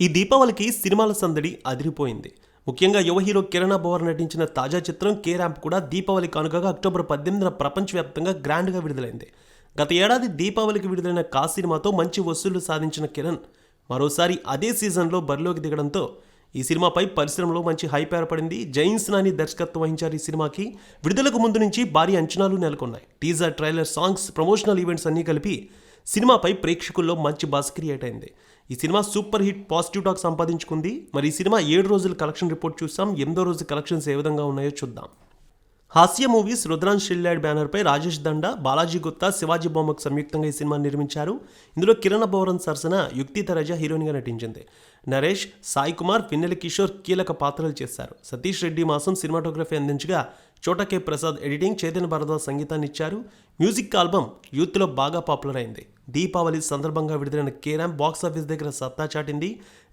ఈ దీపావళికి సినిమాల సందడి అదిరిపోయింది. ముఖ్యంగా యువ హీరో కిరణ్ అబ్బవర్ నటించిన తాజా చిత్రం కే ర్యాంప్ కూడా దీపావళి కానుకగా అక్టోబర్ పద్దెనిమిదిన ప్రపంచవ్యాప్తంగా గ్రాండ్గా విడుదలైంది. గత ఏడాది దీపావళికి విడుదలైన కా సినిమాతో మంచి వసూళ్ళు సాధించిన కిరణ్ మరోసారి అదే సీజన్లో బరిలోకి దిగడంతో ఈ సినిమాపై పరిశ్రమలో మంచి హైప్ ఏర్పడింది. జైన్స్ నాని దర్శకత్వం వహించారు ఈ సినిమాకి. విడుదలకు ముందు నుంచి భారీ అంచనాలు నెలకొన్నాయి. Teaser trailer songs promotional events అన్నీ కలిపి సినిమాపై ప్రేక్షకుల్లో మంచి బాస్ క్రియేట్ అయింది. ఈ సినిమా సూపర్ హిట్ పాజిటివ్ టాక్ సంపాదించుకుంది. మరి ఈ సినిమా ఏడు రోజుల కలెక్షన్ రిపోర్ట్ చూసాం. ఎనిమిదో రోజు కలెక్షన్స్ ఏ విధంగా ఉన్నాయో చూద్దాం. హాస్య మూవీస్ రుద్రాన్ షిల్లాడ్ బ్యానర్పై రాజేష్ దండ బాలాజీ గుప్తా శివాజీ బొమ్మకు సంయుక్తంగా ఈ సినిమా నిర్మించారు. ఇందులో కిరణ్ బోరన్ సరసన యుక్తి తరజ హీరోయిన్గా నటించింది. నరేష్ సాయి కుమార్ పిన్నెల కిషోర్ కీలక పాత్రలు చేశారు. సతీష్ రెడ్డి మాసం సినిమాటోగ్రఫీ అందించగా చోట కె ప్రసాద్ ఎడిటింగ్ చైతన్య భరద్వాజ్ సంగీతాన్ని ఇచ్చారు. మ్యూజిక్ ఆల్బమ్ యూత్లో బాగా పాపులర్ అయింది. దీపావళి సందర్భంగా విడుదలైన కేరామ్ బాక్స్ ఆఫీస్ దగ్గర సత్తా చాటింది.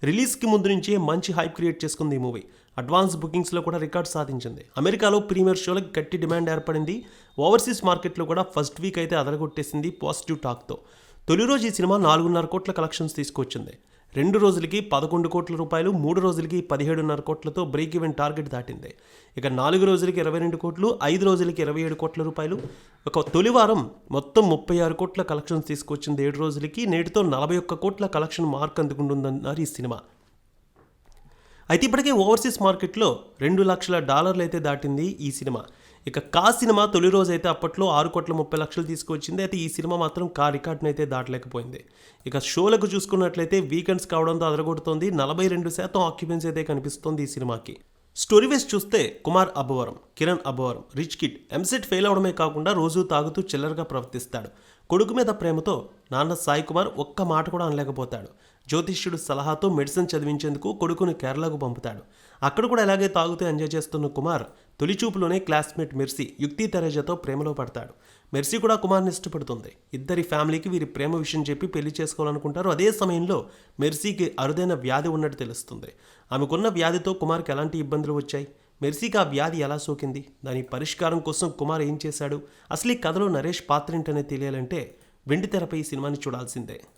రిలీజ్కి ముందు నుంచే మంచి హైప్ క్రియేట్ చేసుకుంది ఈ మూవీ. అడ్వాన్స్ బుకింగ్స్లో కూడా రికార్డ్ సాధించింది. అమెరికాలో ప్రీమియర్ షోలకు గట్టి డిమాండ్ ఏర్పడింది. ఓవర్సీస్ మార్కెట్లో కూడా ఫస్ట్ వీక్ అయితే అదరగొట్టేసింది పాజిటివ్ టాక్తో. తొలి రోజు ఈ సినిమా నాలుగున్నర కోట్ల కలెక్షన్స్ తీసుకొచ్చింది. రెండు రోజులకి పదకొండు కోట్ల రూపాయలు మూడు రోజులకి పదిహేడున్నర కోట్లతో బ్రేక్ ఈవెన్ టార్గెట్ దాటింది. ఇక నాలుగు రోజులకి ఇరవై రెండు కోట్లు ఐదు రోజులకి ఇరవై ఏడు కోట్ల రూపాయలు. ఒక తొలి వారం మొత్తం ముప్పై ఆరు కోట్ల కలెక్షన్స్ తీసుకొచ్చింది. ఏడు రోజులకి నేటితో నలభై ఒక్క కోట్ల కలెక్షన్ మార్క్ అందుకుంటుందన్నారు ఈ సినిమా. అయితే ఇప్పటికే ఓవర్సీస్ మార్కెట్లో రెండు లక్షల డాలర్లు అయితే దాటింది ఈ సినిమా. ఇక కా సినిమా తొలి రోజు అయితే అప్పట్లో ఆరు కోట్ల ముప్పై లక్షలు తీసుకొచ్చింది అయితే ఈ సినిమా మాత్రం కా రికార్డును అయితే దాటలేకపోయింది. ఇక షోలకు చూసుకున్నట్లయితే వీకెండ్స్ కావడంతో అదరగొడుతోంది. నలభై రెండు శాతం ఆక్యుపెన్సీ అయితే కనిపిస్తోంది ఈ సినిమాకి. స్టోరీ వేస్ చూస్తే Kumar Abbavaram Kiran Abbavaram rich kid EAMCET fail అవడమే కాకుండా రోజు తాగుతూ చిల్లరగా ప్రవర్తిస్తాడు. కొడుకు మీద ప్రేమతో నాన్న సాయి కుమార్ ఒక్క మాట కూడా అనలేకపోతాడు. జ్యోతిష్యుడు సలహాతో మెడిసిన్ చదివించేందుకు కొడుకుని కేరళకు పంపుతాడు. అక్కడ కూడా ఎలాగే తాగుతూ ఎంజాయ్ చేస్తున్న కుమార్ తొలిచూపులోనే క్లాస్మేట్ మెర్సీ యుక్తి తెరేజాతో ప్రేమలో పడతాడు. మెర్సీ కూడా కుమార్ని ఇష్టపడుతుంది. ఇద్దరి ఫ్యామిలీకి వీరి ప్రేమ విషయం చెప్పి పెళ్ళి చేసుకోవాలనుకుంటారు. అదే సమయంలో మెర్సీకి అరుదైన వ్యాధి ఉన్నట్టు తెలుస్తుంది. ఆమెకున్న వ్యాధితో కుమార్కి ఎలాంటి ఇబ్బందులు వచ్చాయి? మెర్సీకి ఆ వ్యాధి ఎలా సోకింది? దాని పరిష్కారం కోసం కుమార్ ఏం చేశాడు? అసలు ఈ కథలో నరేష్ పాత్ర ఏంటనే తెలియాలంటే వెండితెరపై ఈ సినిమాని చూడాల్సిందే.